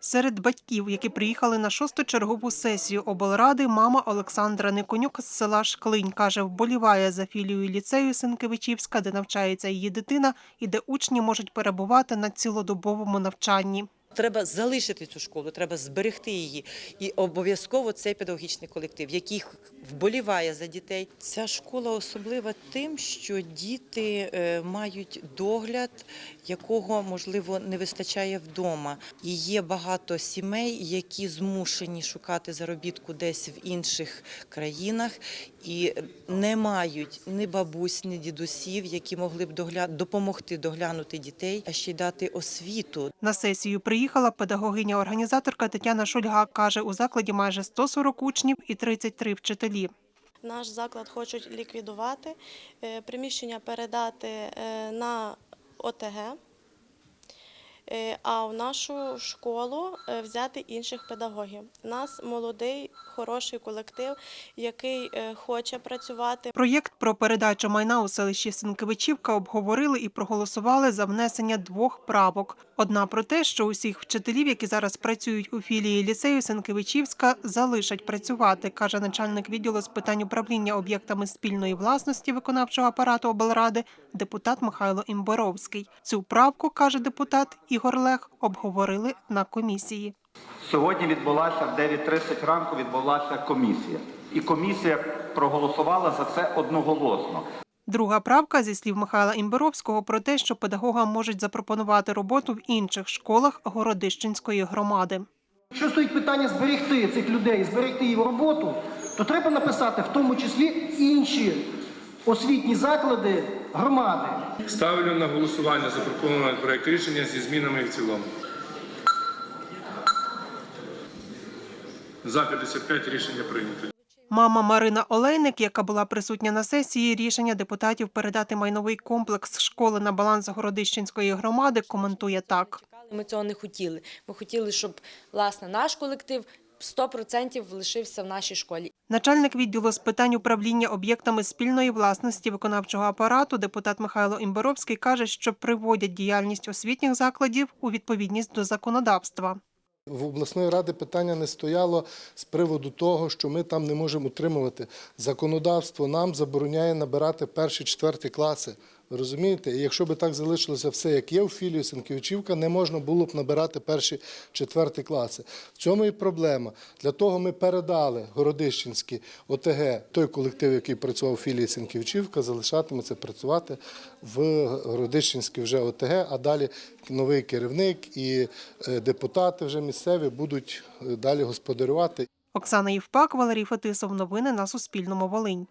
Серед батьків, які приїхали на шосту чергову сесію облради, мама Олександра Никонюк з села Шклинь каже, вболіває за філією ліцею Сенкевичівська, де навчається її дитина, і де учні можуть перебувати на цілодобовому навчанні. Треба залишити цю школу, треба зберегти її. І обов'язково цей педагогічний колектив, який вболіває за дітей. Ця школа особлива тим, що діти е, мають догляд, якого можливо не вистачає вдома. І є багато сімей, які змушені шукати заробітку десь в інших країнах і не мають ні бабусь, ні дідусів, які могли б догля... допомогти доглянути дітей, а ще й дати освіту. На сесію приїхала педагогиня-організаторка Тетяна Шульга. Каже, у закладі майже 140 учнів і 33 вчителі. Наш заклад хочуть ліквідувати, е, приміщення передати е, на ОТГ, а в нашу школу е, взяти інших педагогів. У нас молодий, хороший колектив, який е, хоче працювати. Проєкт про передачу майна у селищі Сенкевичівка обговорили і проголосували за внесення двох правок. Одна про те, що усіх вчителів, які зараз працюють у філії ліцею Сенкевичівська, залишать працювати, каже начальник відділу з питань управління об'єктами спільної власності виконавчого апарату облради депутат Михайло Імборовський. Цю правку, каже депутат Ігор Лех, обговорили на комісії. Сьогодні відбулася в 9.30 ранку відбулася комісія. І комісія проголосувала за це одноголосно. Друга правка зі слів Михайла Імберовського про те, що педагогам можуть запропонувати роботу в інших школах Городищенської громади. Якщо стоїть питання зберегти цих людей, зберегти їх роботу, то треба написати в тому числі інші освітні заклади громади. Ставлю на голосування запропонований проект рішення зі змінами в цілому. За 55 рішення прийнято. Мама Марина Олейник, яка була присутня на сесії, рішення депутатів передати майновий комплекс школи на баланс Городищенської громади коментує так. Ми цього не хотіли. Ми хотіли, щоб власне наш колектив 100% лишився в нашій школі. Начальник відділу з питань управління об'єктами спільної власності виконавчого апарату, депутат Михайло Імборовський, каже, що приводять діяльність освітніх закладів у відповідність до законодавства. В обласної ради питання не стояло з приводу того, що ми там не можемо утримувати. Законодавство нам забороняє набирати перші, четверті класи. Розумієте? І якщо би так залишилося все, як є у філії Сенківичівка, не можна було б набирати перші, четверті класи. В цьому і проблема. Для того ми передали Городищенський ОТГ, той колектив, який працював у філії Сенківичівка, залишатиметься працювати в Городищенській вже ОТГ, а далі новий керівник і е, депутати вже місцеві будуть е, далі господарювати. Оксана Євпак, Валерій Фетисов. Новини на Суспільному. Волинь.